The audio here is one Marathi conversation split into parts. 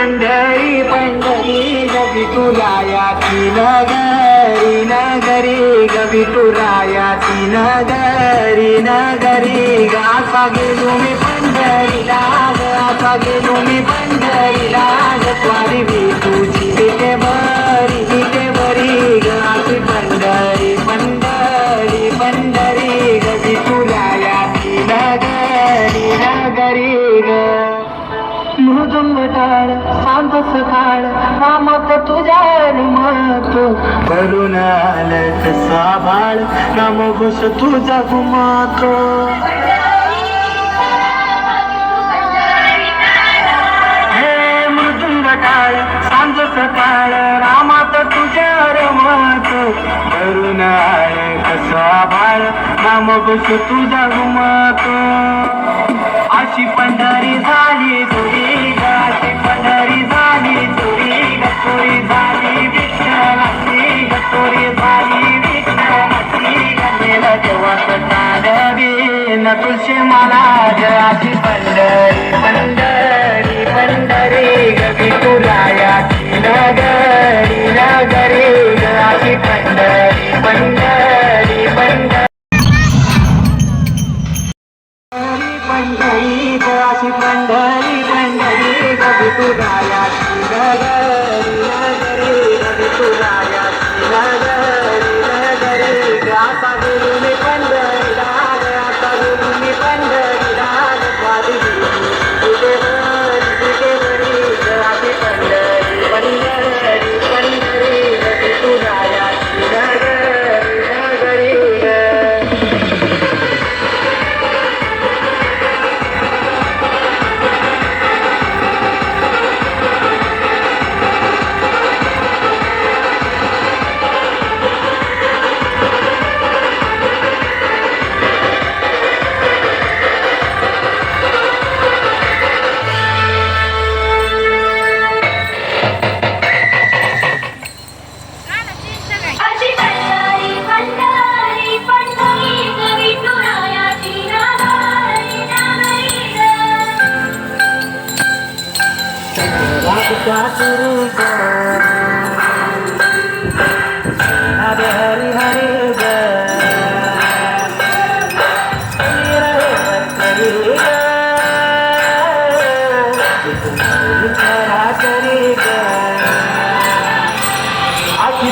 पंढरी पंढरी गवी तुरायाची नगरी नगरी गवी तुरायाची नगरी नगरी. गासा गेलो मी पंढरीला गासा गेलो मी पंढरीला स्वारी मी तुझी मृदुंग टाळ सकाळ तुझ्या मत करून आलत साभाळ नाम घुस तुझा घुमातो सांज सकाळ रामात तुझ्या रमत. करून साभाळ नाम घोष तुझा घुमातो अशी पंढरी झाली तुझी न तुळशी मला ग अशी पंढरी पंढरी पंढरी गवी विठुरायाची नगरी नगरी ग अशी पंढरी पंढरी पंढरी पंढरी ग अशी पंढरी पंढरी गवी विठुरायाची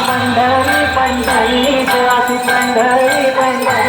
पंढरी पंढरी ग पंढरी पंढरी.